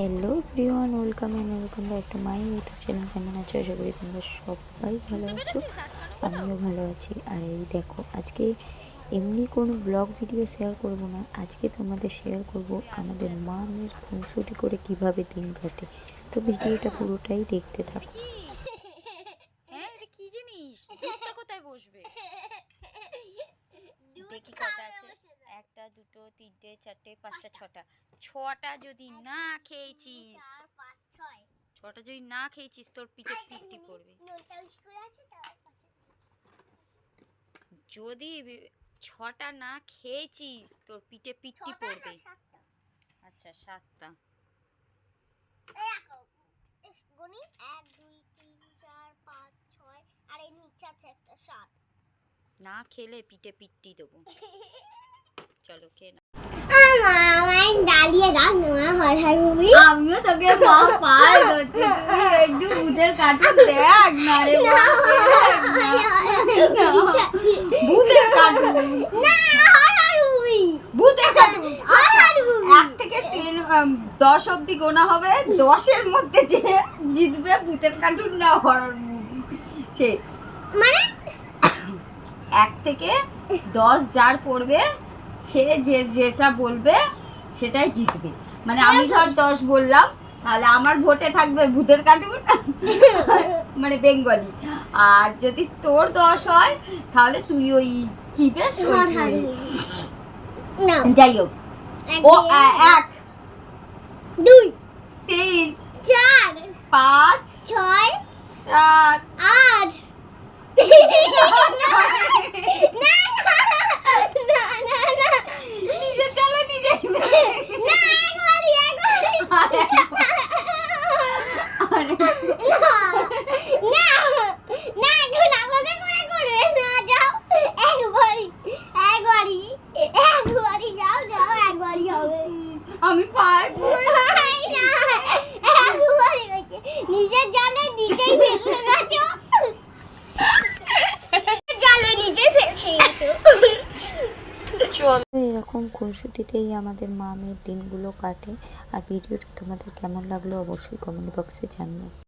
Hello everyone welcome and welcome back to my YouTube channel কেমন আছো? আশা করি তোমরা সবাই ভালো আছো। আমিও ভালো আছি। আর এই দেখো আজকে এমনি কোনো ব্লগ ভিডিও শেয়ার করব না। আজকে তোমাদের শেয়ার করব আমাদের মা মেয়ের খুনসুটি করে কীভাবে দিন কাটে। তো ভিডিওটা পুরোটাই দেখতে থাকো। হ্যাঁ এটা কি জিনিস? কোথায় বসবে? দেখি কটা আছে। একটা দুটো তিনটে চারটে পাঁচটা ছটা। ছটা যদি না খেয়েছিস ছটা যদি না খেয়েছিস তোর পিঠে পিটি পড়বে। যদি ছটা না খেয়েছিস তোর পিঠে পিটি ছটা পড়বে। আচ্ছা সাতটা। এক দুই তিন চার পাঁচ ছয় আর এর নিচে আছে একটা সাত। না খেলে পিঠে পিটি দেবো। চলো খেয়ে নাও। আমিও তোকে একটু ভূতের কার্টুন দেখ না রে। ভূতের কার্টুন ভূতের কার্টুন আচ্ছা এক থেকে দশ অব্দি গোনা হবে। দশের মধ্যে যে জিতবে ভূতের কার্টুন না হরর মুভি সে মানে? এক থেকে দশ যার পড়বে সে যে যেটা বলবে সেটাই জিতবে। মানে আমি ধর দশ বললাম তাহলে আমার ভোটে থাকবে ভূতের কার্টুন মানে বেঙ্গলি। আর যদি তোর দশ হয় তাহলে তুই ওই কি বেশ? যাই হোক। ও এক দুই তিন চার পাঁচ ছয় সাত আট না না না না নিজে চলে নিজে না একবারই একবারই না না না এখন আলাদা করে করবে না যাও একবারই একবারই একবারই যাও যাও একবারই হবে আমি পারব এই না, একবারই হয়েছে এরকম খুনসুটিতেই আমাদের মা মেয়ের দিনগুলো কাটে। আর ভিডিওটা তোমাদের কেমন লাগল অবশ্যই কমেন্ট বক্সে জানিও।